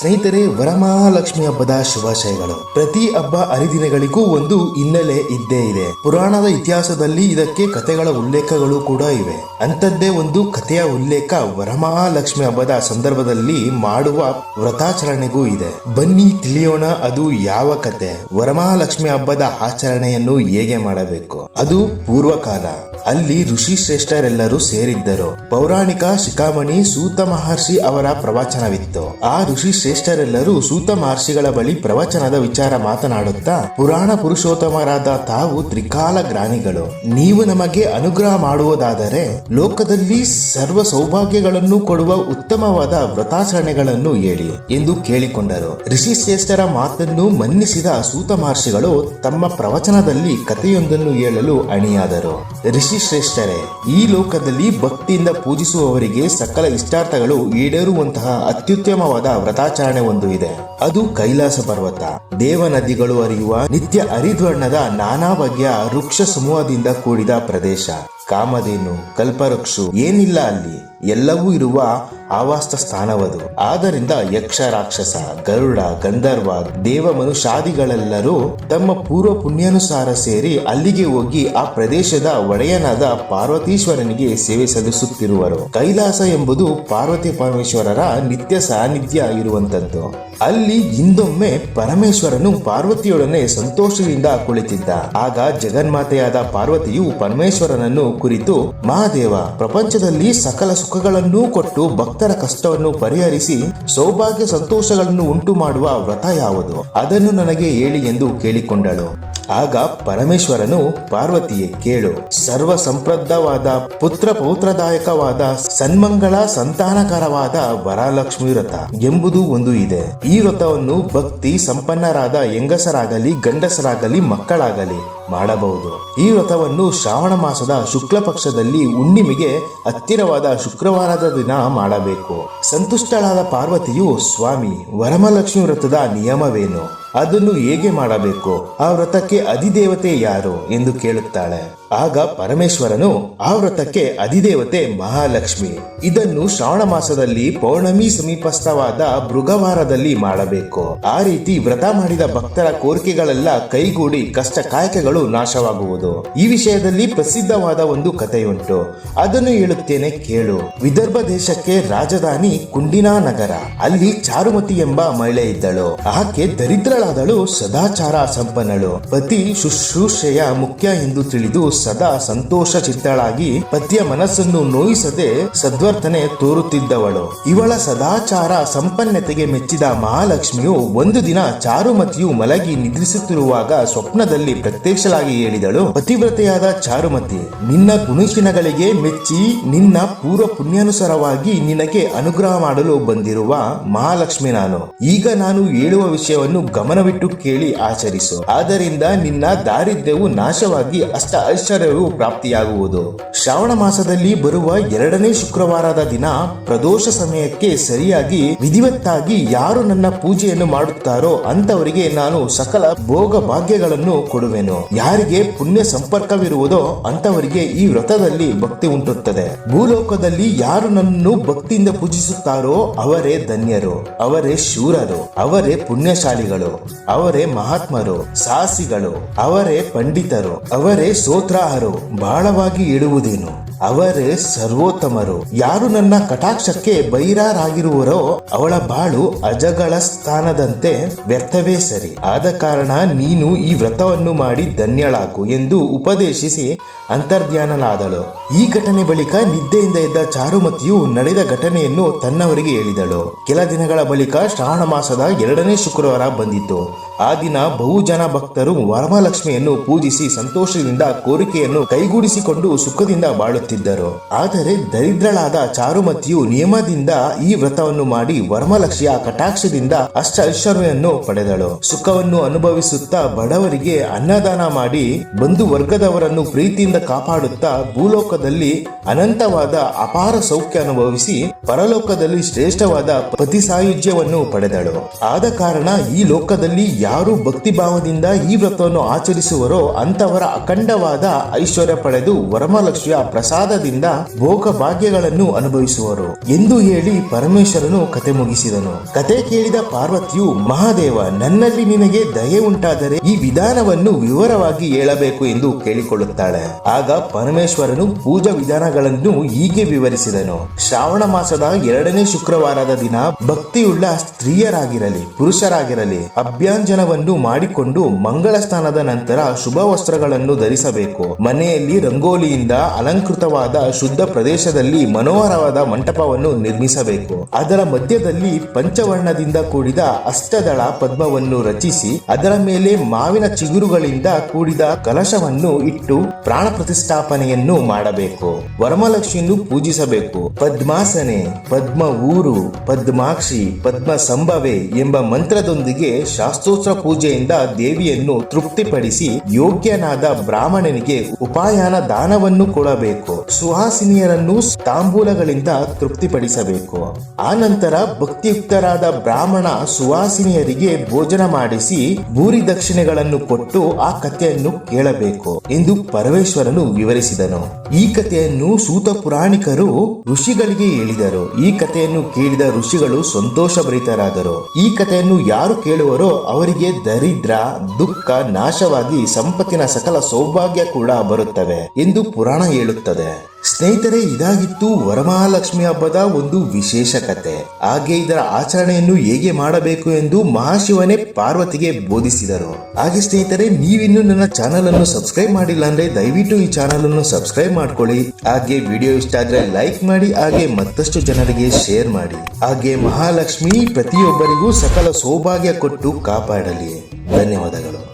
ಸ್ನೇಹಿತರೆ ವರಮಹಾಲಕ್ಷ್ಮಿ ಹಬ್ಬದ ಶುಭಾಶಯಗಳು. ಪ್ರತಿ ಹಬ್ಬ ಹರಿದಿನಗಳಿಗೂ ಒಂದು ಹಿನ್ನೆಲೆ ಇದ್ದೇ ಇದೆ. ಪುರಾಣದ ಇತಿಹಾಸದಲ್ಲಿ ಇದಕ್ಕೆ ಕಥೆಗಳ ಉಲ್ಲೇಖಗಳು ಕೂಡ ಇವೆ. ಅಂಥದ್ದೇ ಒಂದು ಕಥೆಯ ಉಲ್ಲೇಖ ವರಮಹಾಲಕ್ಷ್ಮಿ ಹಬ್ಬದ ಸಂದರ್ಭದಲ್ಲಿ ಮಾಡುವ ವ್ರತಾಚರಣೆಗೂ ಇದೆ. ಬನ್ನಿ, ತಿಳಿಯೋಣ ಅದು ಯಾವ ಕತೆ ವರಮಹಾಲಕ್ಷ್ಮಿ ಹಬ್ಬದ ಆಚರಣೆಯನ್ನು ಹೇಗೆ ಮಾಡಬೇಕು? ಅದು ಪೂರ್ವಕಾಲ. ಅಲ್ಲಿ ಋಷಿ ಶ್ರೇಷ್ಠರೆಲ್ಲರೂ ಸೇರಿದ್ದರು. ಪೌರಾಣಿಕ ಶಿಖಾಮಣಿ ಸೂತ ಮಹರ್ಷಿ ಅವರ ಪ್ರವಚನವಿತ್ತು. ಆ ಋಷಿ ಶ್ರೇಷ್ಠರೆಲ್ಲರೂ ಸೂತ ಮಹರ್ಷಿಗಳ ಬಳಿ ಪ್ರವಚನದ ವಿಚಾರ ಮಾತನಾಡುತ್ತಾ, ಪುರಾಣ ಪುರುಷೋತ್ತಮರಾದ ತಾವು ತ್ರಿಕಾಲ ಗ್ರಾನಿಗಳು ನೀವು ನಮಗೆ ಅನುಗ್ರಹ ಮಾಡುವುದಾದರೆ, ಲೋಕದಲ್ಲಿ ಸರ್ವ ಸೌಭಾಗ್ಯಗಳನ್ನು ಕೊಡುವ ಉತ್ತಮವಾದ ವ್ರತಾಚರಣೆಗಳನ್ನು ಹೇಳಿ ಎಂದು ಕೇಳಿಕೊಂಡರು. ಋಷಿ ಶ್ರೇಷ್ಠರ ಮಾತನ್ನು ಮನ್ನಿಸಿದ ಸೂತ ಮಹರ್ಷಿಗಳು ತಮ್ಮ ಪ್ರವಚನದಲ್ಲಿ ಕಥೆಯೊಂದನ್ನು ಹೇಳಲು ಅಣಿಯಾದರು. ಋಷಿ ಶ್ರೇಷ್ಠರೇ, ಈ ಲೋಕದಲ್ಲಿ ಭಕ್ತಿಯಿಂದ ಪೂಜಿಸುವವರಿಗೆ ಸಕಲ ಇಷ್ಟಾರ್ಥಗಳು ಈಡೇರುವಂತಹ ಅತ್ಯುತ್ತಮವಾದ ವ್ರತಾಚರಣೆ ಒಂದು ಇದೆ. ಅದು ಕೈಲಾಸ ಪರ್ವತ. ದೇವ ನದಿಗಳು ಹರಿಯುವ ನಿತ್ಯ ಹರಿದ್ವರ್ಣದ ನಾನಾ ಬಗೆಯ ವೃಕ್ಷ ಸಮೂಹದಿಂದ ಕೂಡಿದ ಪ್ರದೇಶ. ಕಾಮಧೇನು, ಕಲ್ಪವೃಕ್ಷು ಏನಿಲ್ಲ ಅಲ್ಲಿ. ಎಲ್ಲವೂ ಇರುವ ಆವಾಸ ಸ್ಥಾನವದು. ಆದ್ದರಿಂದ ಯಕ್ಷ ರಾಕ್ಷಸ ಗರುಡ, ಗಂಧರ್ವ, ದೇವ ಮನುಷ್ಯಾದಿಗಳೆಲ್ಲರೂ ತಮ್ಮ ಪೂರ್ವ ಪುಣ್ಯಾನುಸಾರ ಸೇರಿ ಅಲ್ಲಿಗೆ ಹೋಗಿ ಆ ಪ್ರದೇಶದ ಒಡೆಯನಾದ ಪಾರ್ವತೀಶ್ವರನಿಗೆ ಸೇವೆ ಸಲ್ಲಿಸುತ್ತಿರುವರು. ಕೈಲಾಸ ಎಂಬುದು ಪಾರ್ವತಿ ಪರಮೇಶ್ವರರ ನಿತ್ಯ ಸಾನ್ನಿಧ್ಯ ಇರುವಂತದ್ದು ಅಲ್ಲಿ ಹಿಂದೊಮ್ಮೆ ಪರಮೇಶ್ವರನು ಪಾರ್ವತಿಯೊಡನೆ ಸಂತೋಷದಿಂದ ಕುಳಿತಿದ್ದ. ಆಗ ಜಗನ್ಮಾತೆಯಾದ ಪಾರ್ವತಿಯು ಪರಮೇಶ್ವರನನ್ನು ಕುರಿತು ಮಹಾದೇವ ಪ್ರಪಂಚದಲ್ಲಿ ಸಕಲ ಸುಖಗಳನ್ನೂ ಕೊಟ್ಟು ಭಕ್ತರ ಕಷ್ಟವನ್ನು ಪರಿಹರಿಸಿ ಸೌಭಾಗ್ಯ ಸಂತೋಷಗಳನ್ನು ಉಂಟು ಮಾಡುವ ವ್ರತ ಯಾವುದು? ಅದನ್ನು ನನಗೆ ಹೇಳಿ ಎಂದು ಕೇಳಿಕೊಂಡಳು. ಆಗ ಪರಮೇಶ್ವರನು ಪಾರ್ವತಿಯೇ ಕೇಳು ಸರ್ವ ಸಂಪ್ರದ್ದವಾದ ಪುತ್ರ ಪೌತ್ರದಾಯಕವಾದ ಸನ್ಮಂಗಳ ಸಂತಾನಕರವಾದ ವರಲಕ್ಷ್ಮಿ ವ್ರತ ಎಂಬುದು ಒಂದು ಇದೆ. ಈ ವ್ರತವನ್ನು ಭಕ್ತಿ ಸಂಪನ್ನರಾದ ಹೆಂಗಸರಾಗಲಿ, ಗಂಡಸರಾಗಲಿ, ಮಕ್ಕಳಾಗಲಿ ಮಾಡಬಹುದು. ಈ ವ್ರತವನ್ನು ಶ್ರಾವಣ ಮಾಸದ ಶುಕ್ಲ ಪಕ್ಷದಲ್ಲಿ ಹುಣ್ಣಿಮೆಗೆ ಹತ್ತಿರವಾದ ಶುಕ್ರವಾರದ ದಿನ ಮಾಡಬೇಕು. ಸಂತುಷ್ಟಳಾದ ಪಾರ್ವತಿಯು, ಸ್ವಾಮಿ ವರಮಲಕ್ಷ್ಮಿ ವ್ರತದ ನಿಯಮವೇನು? ಅದನ್ನು ಹೇಗೆ ಮಾಡಬೇಕು? ಆ ವ್ರತಕ್ಕೆ ಅಧಿದೇವತೆ ಯಾರು? ಎಂದು ಕೇಳುತ್ತಾಳೆ. ಆಗ ಪರಮೇಶ್ವರನು, ಆ ವ್ರತಕ್ಕೆ ಅಧಿದೇವತೆ ಮಹಾಲಕ್ಷ್ಮಿ. ಇದನ್ನು ಶ್ರಾವಣ ಮಾಸದಲ್ಲಿ ಪೌರ್ಣಮಿ ಸಮೀಪಸ್ಥವಾದ ಮೃಗವಾರದಲ್ಲಿ ಮಾಡಬೇಕು. ಆ ರೀತಿ ವ್ರತ ಮಾಡಿದ ಭಕ್ತರ ಕೋರಿಕೆಗಳೆಲ್ಲ ಕೈಗೂಡಿ ಕಷ್ಟ ಕಾಯಕಗಳು ನಾಶವಾಗುವುದು. ಈ ವಿಷಯದಲ್ಲಿ ಪ್ರಸಿದ್ಧವಾದ ಒಂದು ಕಥೆಯುಂಟು. ಅದನ್ನು ಹೇಳುತ್ತೇನೆ ಕೇಳು. ವಿದರ್ಭ ದೇಶಕ್ಕೆ ರಾಜಧಾನಿ ಕುಂಡಿನಾ ನಗರ ಅಲ್ಲಿ ಚಾರುಮತಿ ಎಂಬ ಮಹಿಳೆ ಇದ್ದಳು. ಆಕೆ ದರಿದ್ರಳಾದಳು ಸದಾಚಾರ ಸಂಪನ್ನಳು. ಪತಿ ಶುಶ್ರೂಷೆಯ ಮುಖ್ಯ ಎಂದು ತಿಳಿದು ಸದಾ ಸಂತೋಷ ಚಿತ್ತಳಾಗಿ ಪತಿಯ ಮನಸ್ಸನ್ನು ನೋಯಿಸದೆ ಸದ್ವರ್ತನೆ ತೋರುತ್ತಿದ್ದವಳು. ಇವಳ ಸದಾಚಾರ ಸಂಪನ್ನತೆಗೆ ಮೆಚ್ಚಿದ ಮಹಾಲಕ್ಷ್ಮಿಯು ಒಂದು ದಿನ ಚಾರುಮತಿಯು ಮಲಗಿ ನಿದ್ರಿಸುತ್ತಿರುವಾಗ ಸ್ವಪ್ನದಲ್ಲಿ ಪ್ರತ್ಯಕ್ಷಳಾಗಿ ಹೇಳಿದಳು, ಪತಿವ್ರತೆಯಾದ ಚಾರುಮತಿ, ನಿನ್ನ ಗುಣಶಿನಗಳಿಗೆ ಮೆಚ್ಚಿ ನಿನ್ನ ಪೂರ್ವ ಪುಣ್ಯಾನುಸಾರವಾಗಿ ನಿನಗೆ ಅನುಗ್ರಹ ಮಾಡಲು ಬಂದಿರುವ ಮಹಾಲಕ್ಷ್ಮಿ ನಾನು. ಈಗ ನಾನು ಹೇಳುವ ವಿಷಯವನ್ನು ಗಮನವಿಟ್ಟು ಕೇಳಿ ಆಚರಿಸು. ಆದ್ದರಿಂದ ನಿನ್ನ ದಾರಿದ್ರ್ಯವು ನಾಶವಾಗಿ ಅಷ್ಟ ಐಶ್ವರ್ಯವು ಪ್ರಾಪ್ತಿಯಾಗುವುದು. ಶ್ರಾವಣ ಮಾಸದಲ್ಲಿ ಬರುವ ಎರಡನೇ ಶುಕ್ರವಾರದ ದಿನ ಪ್ರದೋಷ ಸಮಯಕ್ಕೆ ಸರಿಯಾಗಿ ವಿಧಿವತ್ತಾಗಿ ಯಾರು ನನ್ನ ಪೂಜೆಯನ್ನು ಮಾಡುತ್ತಾರೋ ಅಂತವರಿಗೆ ನಾನು ಸಕಲ ಭೋಗ ಭಾಗ್ಯಗಳನ್ನು ಕೊಡುವೆನು. ಯಾರಿಗೆ ಪುಣ್ಯ ಸಂಪರ್ಕವಿರುವುದೋ ಅಂತವರಿಗೆ ಈ ವ್ರತದಲ್ಲಿ ಭಕ್ತಿ ಉಂಟುತ್ತದೆ. ಭೂಲೋಕದಲ್ಲಿ ಯಾರು ನನ್ನನ್ನು ಭಕ್ತಿಯಿಂದ ಪೂಜಿಸುತ್ತಾರೋ ಅವರೇ ಧನ್ಯರು, ಅವರೇ ಶೂರರು, ಅವರೇ ಪುಣ್ಯಶಾಲಿಗಳು. ಅವರೇ ಮಹಾತ್ಮರು ಸಾಹಸಿಗಳು ಅವರೇ ಪಂಡಿತರು ಅವರೇ ಸೋತ್ರಾಹರು ಬಹಳವಾಗಿ ಇಡುವುದೇನು? ಅವರೇ ಸರ್ವೋತ್ತಮರು. ಯಾರು ನನ್ನ ಕಟಾಕ್ಷಕ್ಕೆ ಬೈರಾರಾಗಿರುವರೋ ಅವಳ ಬಾಳು ಅಜಗಳ ಸ್ಥಾನದಂತೆ ವ್ಯರ್ಥವೇ ಸರಿ. ಆದ ಕಾರಣ ನೀನು ಈ ವ್ರತವನ್ನು ಮಾಡಿ ಧನ್ಯಳಾಗು ಎಂದು ಉಪದೇಶಿಸಿ ಅಂತರ್ಧ್ಯಾನಲಾದಳು ಈ ಘಟನೆ ಬಳಿಕ ನಿದ್ದೆಯಿಂದ ಇದ್ದ ಚಾರುಮತಿಯು ನಡೆದ ಘಟನೆಯನ್ನು ತನ್ನವರಿಗೆ ಹೇಳಿದಳು. ಕೆಲ ದಿನಗಳ ಬಳಿಕ ಶ್ರಾವಣ ಮಾಸದ ಎರಡನೇ ಶುಕ್ರವಾರ ಬಂದಿತ್ತು. ಆ ದಿನ ಬಹುಜನ ಭಕ್ತರು ವರಮಹಾಲಕ್ಷ್ಮಿಯನ್ನು ಪೂಜಿಸಿ ಸಂತೋಷದಿಂದ ಕೋರಿಕೆಯನ್ನು ಕೈಗೂಡಿಸಿಕೊಂಡು ಸುಖದಿಂದ ಬಾಳುತ್ತಿದ್ದರು ಆದರೆ ದರಿದ್ರಳಾದ ಚಾರುಮತಿಯು ನಿಯಮದಿಂದ ಈ ವ್ರತವನ್ನು ಮಾಡಿ ವರ್ಮಲಕ್ಷಿಯ ಕಟಾಕ್ಷದಿಂದ ಅಷ್ಟ ಐಶ್ವರ್ಯವನ್ನು ಪಡೆದಳು. ಸುಖವನ್ನು ಅನುಭವಿಸುತ್ತಾ ಬಡವರಿಗೆ ಅನ್ನದಾನ ಮಾಡಿ ಬಂಧು ವರ್ಗದವರನ್ನು ಪ್ರೀತಿಯಿಂದ ಕಾಪಾಡುತ್ತಾ ಭೂಲೋಕದಲ್ಲಿ ಅನಂತವಾದ ಅಪಾರ ಸೌಖ್ಯ ಅನುಭವಿಸಿ ಪರಲೋಕದಲ್ಲಿ ಶ್ರೇಷ್ಠವಾದ ಪತಿ ಸಾಯುಜ್ಯವನ್ನು ಪಡೆದಳು. ಆದ ಕಾರಣ ಈ ಲೋಕದಲ್ಲಿ ಯಾರು ಭಕ್ತಿ ಭಾವದಿಂದ ಈ ವ್ರತವನ್ನು ಆಚರಿಸುವರೋ ಅಂತವರ ಅಖಂಡವಾದ ಐಶ್ವರ್ಯ ಪಡೆದು ವರಮಲಕ್ಷ್ಮಿಯ ಪ್ರಸಾದ ಪ್ರಸಾದದಿಂದ ಭೋಗ ಭಾಗ್ಯಗಳನ್ನು ಅನುಭವಿಸುವರು ಎಂದು ಹೇಳಿ ಪರಮೇಶ್ವರನು ಕತೆ ಮುಗಿಸಿದನು. ಕತೆ ಕೇಳಿದ ಪಾರ್ವತಿಯು, ಮಹಾದೇವ, ನನ್ನಲ್ಲಿ ನಿನಗೆ ದಯೆ ಉಂಟಾದರೆ ಈ ವಿಧಾನವನ್ನು ವಿವರವಾಗಿ ಹೇಳಬೇಕು ಎಂದು ಕೇಳಿಕೊಳ್ಳುತ್ತಾಳೆ. ಆಗ ಪರಮೇಶ್ವರನು ಪೂಜಾ ವಿಧಾನಗಳನ್ನು ಹೀಗೆ ವಿವರಿಸಿದನು. ಶ್ರಾವಣ ಮಾಸದ ಎರಡನೇ ಶುಕ್ರವಾರದ ದಿನ ಭಕ್ತಿಯುಳ್ಳ ಸ್ತ್ರೀಯರಾಗಿರಲಿ, ಪುರುಷರಾಗಿರಲಿ, ಅಭ್ಯಂಜನವನ್ನು ಮಾಡಿಕೊಂಡು ಮಂಗಳ ಸ್ನಾನದ ನಂತರ ಶುಭ ವಸ್ತ್ರಗಳನ್ನು ಧರಿಸಬೇಕು. ಮನೆಯಲ್ಲಿ ರಂಗೋಲಿಯಿಂದ ಅಲಂಕೃತವಾದ ಶುದ್ಧ ಪ್ರದೇಶದಲ್ಲಿ ಮನೋಹರವಾದ ಮಂಟಪವನ್ನು ನಿರ್ಮಿಸಬೇಕು. ಅದರ ಮಧ್ಯದಲ್ಲಿ ಪಂಚವರ್ಣದಿಂದ ಕೂಡಿದ ಅಷ್ಟದಳ ಪದ್ಮವನ್ನು ರಚಿಸಿ, ಅದರ ಮೇಲೆ ಮಾವಿನ ಚಿಗುರುಗಳಿಂದ ಕೂಡಿದ ಕಲಶವನ್ನು ಇಟ್ಟು ಪ್ರಾಣ ಪ್ರತಿಷ್ಠಾಪನೆಯನ್ನು ಮಾಡಬೇಕು. ವರಮಲಕ್ಷ್ಮಿಯನ್ನು ಪೂಜಿಸಬೇಕು. ಪದ್ಮಾಸನೆ, ಪದ್ಮ ಊರು, ಪದ್ಮಾಕ್ಷಿ, ಪದ್ಮ ಸಂಭವೆ ಎಂಬ ಮಂತ್ರದೊಂದಿಗೆ ಶಾಸ್ತ್ರೋತ್ರ ಪೂಜೆಯಿಂದ ದೇವಿಯನ್ನು ತೃಪ್ತಿಪಡಿಸಿ ಯೋಗ್ಯನಾದ ಬ್ರಾಹ್ಮಣನಿಗೆ ಉಪಾಯನ ದಾನವನ್ನು ಕೊಡಬೇಕು. ಸುಹಾಸಿನಿಯರನ್ನು ತಾಂಬೂಲಗಳಿಂದ ತೃಪ್ತಿಪಡಿಸಬೇಕು. ಆ ನಂತರ ಭಕ್ತಿಯುಕ್ತರಾದ ಬ್ರಾಹ್ಮಣ ಸುವಾಸಿನಿಯರಿಗೆ ಭೋಜನ ಮಾಡಿಸಿ ಭೂರಿ ದಕ್ಷಿಣೆಗಳನ್ನು ಕೊಟ್ಟು ಆ ಕಥೆಯನ್ನು ಕೇಳಬೇಕು ಎಂದು ಪರಮೇಶ್ವರನು ವಿವರಿಸಿದನು. ಈ ಕಥೆಯನ್ನು ಸೂತ ಪುರಾಣಿಕರು ಋಷಿಗಳಿಗೆ ಹೇಳಿದರು. ಈ ಕಥೆಯನ್ನು ಕೇಳಿದ ಋಷಿಗಳು ಸಂತೋಷಭರಿತರಾದರು. ಈ ಕಥೆಯನ್ನು ಯಾರು ಕೇಳುವರೋ ಅವರಿಗೆ ದರಿದ್ರ, ದುಃಖ, ನಾಶವಾಗಿ, ಸಂಪತ್ತಿನ ಸಕಲ ಸೌಭಾಗ್ಯ ಕೂಡ ಬರುತ್ತವೆ ಎಂದು ಪುರಾಣ ಹೇಳುತ್ತದೆ. ಸ್ನೇಹಿತರೆ, ಇದಾಗಿತ್ತು ವರಮಹಾಲಕ್ಷ್ಮಿ ಹಬ್ಬದ ಒಂದು ವಿಶೇಷ ಕತೆ. ಹಾಗೆ ಇದರ ಆಚರಣೆಯನ್ನು ಹೇಗೆ ಮಾಡಬೇಕು ಎಂದು ಮಹಾಶಿವನೇ ಪಾರ್ವತಿಗೆ ಬೋಧಿಸಿದರು. ಹಾಗೆ ಸ್ನೇಹಿತರೆ, ನೀವಿನ್ನು ನನ್ನ ಚಾನಲ್ ಅನ್ನು ಸಬ್ಸ್ಕ್ರೈಬ್ ಮಾಡಿಲ್ಲ ಅಂದ್ರೆ ದಯವಿಟ್ಟು ಈ ಚಾನಲ್ ಅನ್ನು ಸಬ್ಸ್ಕ್ರೈಬ್ ಮಾಡ್ಕೊಳ್ಳಿ. ಹಾಗೆ ವಿಡಿಯೋ ಇಷ್ಟ ಆದ್ರೆ ಲೈಕ್ ಮಾಡಿ, ಹಾಗೆ ಮತ್ತಷ್ಟು ಜನರಿಗೆ ಶೇರ್ ಮಾಡಿ. ಹಾಗೆ ಮಹಾಲಕ್ಷ್ಮಿ ಪ್ರತಿಯೊಬ್ಬರಿಗೂ ಸಕಲ ಸೌಭಾಗ್ಯ ಕೊಟ್ಟು ಕಾಪಾಡಲಿ. ಧನ್ಯವಾದಗಳು.